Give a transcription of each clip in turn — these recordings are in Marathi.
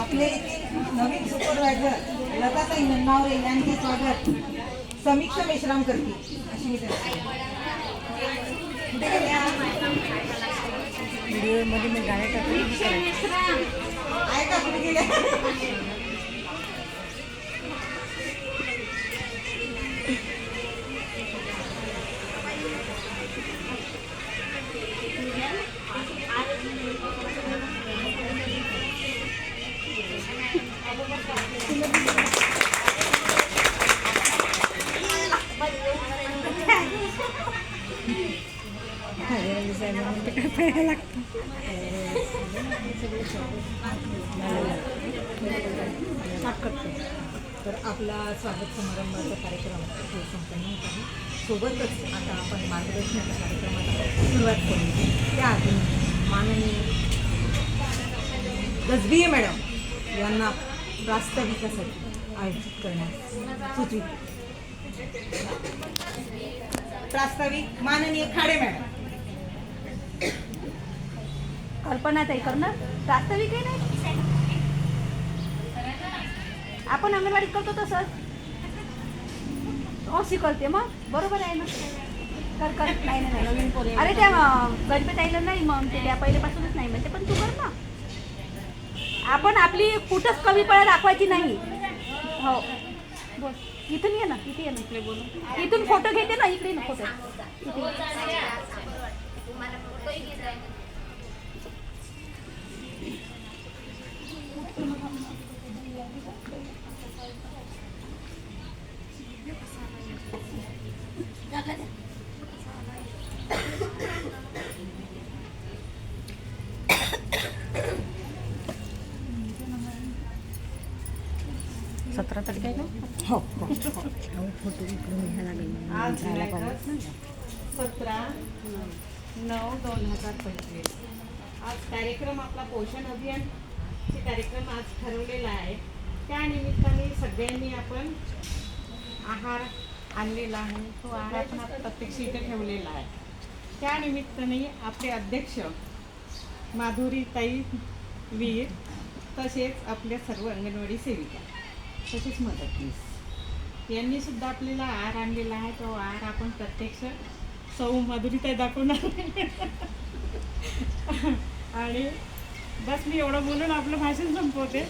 आपले नवीन सुपरवायझर लताताई नन्नावरे यांचे स्वागत. समीक्षा मेश्राम करतील अशी मी? व्हिडिओमध्ये मी गाणे टाकले आहे का कुठे गेल्या तर आपला स्वागत समारंभाचा कार्यक्रम तो संपन्न होत आहे. सोबतच आता आपण मार्गदर्शनाच्या कार्यक्रमाला सुरुवात करू त्याआधी माननीय गजबीय मॅडम यांना प्रास्ताविकासाठी आयोजित करण्यास सुचित प्रास्ताविक माननीय खाडे मॅडम. कल्पना ताई करणार. वास्तविक आहे नाही आपण अंगणवाडीत करतो तसंच हो शिकवते मग. बरोबर आहे ना? कर कर. नाही नाही, नाही. अरे त्या गणपती ताईला नाही मग. ते त्या पहिल्यापासूनच नाही म्हणते. पण तू कर ना. आपण आपली कुठंच कमी पडा दाखवायची नाही. हो. बोल. इथून ये ना. इथे ये ना. इकडे बोलू. इथून फोटो घेते ना. इकडे ना फोटो. इथे सतरा तारीख आहे का हो फोटो इकडून घ्यायला लागेल. सतरा नऊ दोन हजार पंचवीस आज कार्यक्रम आपला पोषण अभियानचे कार्यक्रम आज ठरवलेला आहे. त्या निमित्ताने सगळ्यांनी आपण आहार आणलेला आहे. तो आहार आपण प्रत्यक्ष इथे ठेवलेला आहे. त्या निमित्ताने आपले अध्यक्ष माधुरीताई वीर तसेच आपल्या सर्व अंगणवाडी सेविका तसेच मदतनीस यांनी सुद्धा आपल्याला आहार आणलेला आहे. तो आहार आपण प्रत्यक्ष सौ माधुरीताई दाखवणार आणि बस मी एवढं बोलून आपलं भाषण संपवते.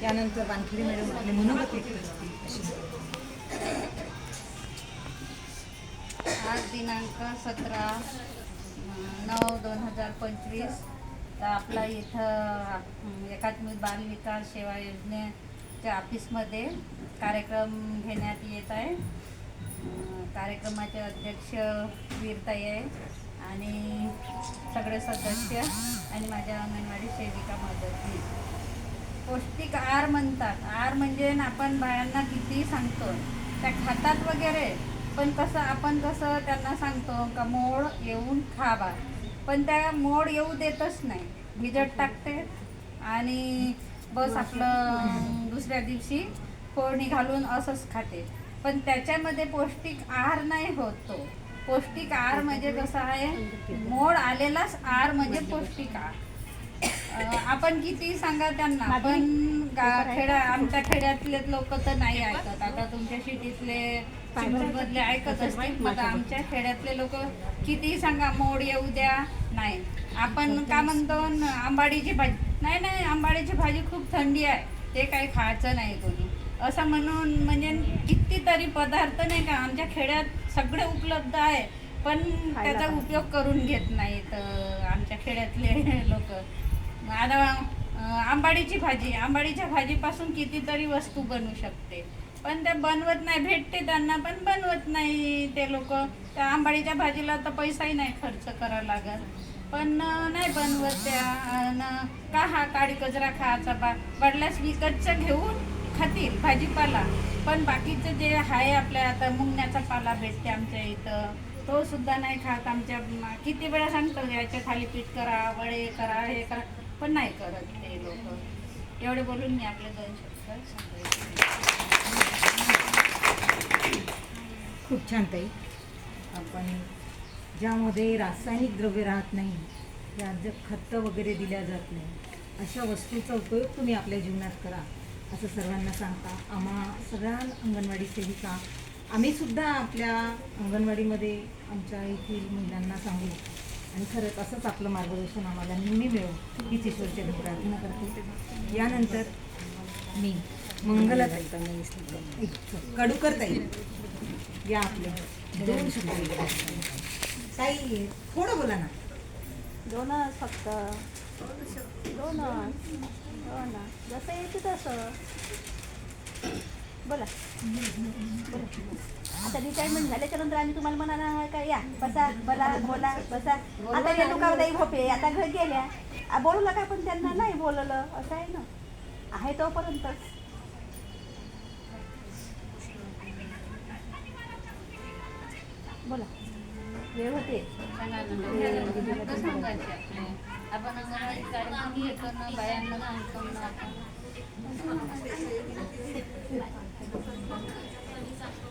त्यानंतर वानखेडे मॅडम आपले मनोगत आज दिनांक सतरा नऊ दोन हजार पंचवीस. तर आपला इथं एकात्मिक बाल विकास सेवा योजनेच्या ऑफिसमध्ये कार्यक्रम घेण्यात येत आहे. कार्यक्रमाचे अध्यक्ष वीरताई आहे आणि सगळे सदस्य आणि माझ्या अंगणवाडी सेविका मदतनीस. पौष्टिक आहार म्हणतात. आहार म्हणजे आपण बायांना किती सांगतो त्या खातात वगैरे पण कसं आपण कसं त्यांना सांगतो का मोड येऊन खावा पण त्या मोड येऊ देतच नाही. भिजत टाकते आणि बस आपलं दुसऱ्या दिवशी फोडणी घालून असंच खाते. पण त्याच्यामध्ये पौष्टिक आहार नाही होत तो. पौष्टिक आहार म्हणजे कसं आहे मोड आलेलाच आहार म्हणजे पौष्टिक आहार. आपण किती सांगा त्यांना पण गा- खेड्या आमच्या खेड्यातले लोक तर नाही ऐकत. आता तुमच्या सिटीतले चिमूरमधले ऐकत असतील. मग आमच्या खेड्यातले लोक किती सांगा मोड येऊ द्या. नाही. आपण का म्हणतो आंबाडीची भाजी. नाही नाही आंबाडीची भाजी खूप थंडी आहे. ते काही खायचं नाही कोणी. असं म्हणून म्हणजे कितीतरी पदार्थ नाही का आमच्या खेड्यात सगळे उपलब्ध आहे. पण त्याचा उपयोग करून घेत नाहीत आमच्या खेड्यातले लोक. आता आंबाडीची भाजी. आंबाडीच्या भाजीपासून कितीतरी वस्तू बनू शकते. पण ते बनवत नाही भेटते त्यांना पण बनवत नाही ते लोक. त्या आंबाडीच्या भाजीला तर पैसाही नाही खर्च करावा लागत. पण नाही बनवत त्या का हा काळी कचरा खायचा बा? पडल्यास विकतचं घेऊन खातील भाजीपाला. पण बाकीचं जे आहे आपल्या आता मुंगण्याचा पाला भेटते आमच्या इथं. तो सुद्धा नाही खात आमच्या किती वेळा सांगतो याच्या थालीपीठ करा वडे करा हे करा. पण नाही करत ते लोक. एवढे बोलून मी आपले दोन शब्द सांगतो. खूप छान ताई. आपण ज्यामध्ये रासायनिक द्रव्य राहत नाही यात जर खतं वगैरे दिल्या जात नाही अशा वस्तूचा उपयोग तुम्ही आपल्या जीवनात करा असं सर्वांना सांगता. आम्हा सगळ्या अंगणवाडी सेविका आम्हीसुद्धा आपल्या अंगणवाडीमध्ये आमच्या येथील महिलांना सांगू. आणि खरंच असंच आपलं मार्गदर्शन आम्हाला नेहमी मिळो हीच ईश्वरच्या प्रार्थना करते. यानंतर मी. मंगलताई एक या आपले दोन थोडं बोला ना. दोनच फक्त. दोनच. जसं येते तसं. बोला. आता रिटायरमेंट झाल्याच्यानंतर आम्ही तुम्हाला म्हणाला का? या. बसा बोला बोला बसा. आता भोपे आता घर गेल्या. आ, का पण त्यांना? नाही बोललं असं आहे ना. आहे तोपर्यंतच. बोला. वेळ होते. आपण अंगणवाडी घेतो ना बायांना ना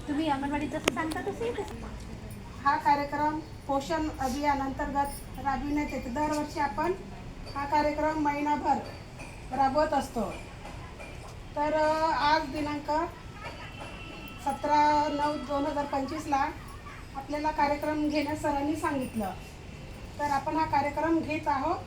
तुम्ही अंगणवाडीत जसं सांगता तसे हा कार्यक्रम पोषण अभियान अंतर्गत राबविण्यात येतो. दरवर्षी आपण हा कार्यक्रम महिनाभर राबवत असतो. तर आज दिनांक सतरा नऊ दोन हजार पंचवीसला आपल्याला कार्यक्रम घेण्यास सरांनी सांगितलं. तर आपण हा कार्यक्रम घेत आहोत.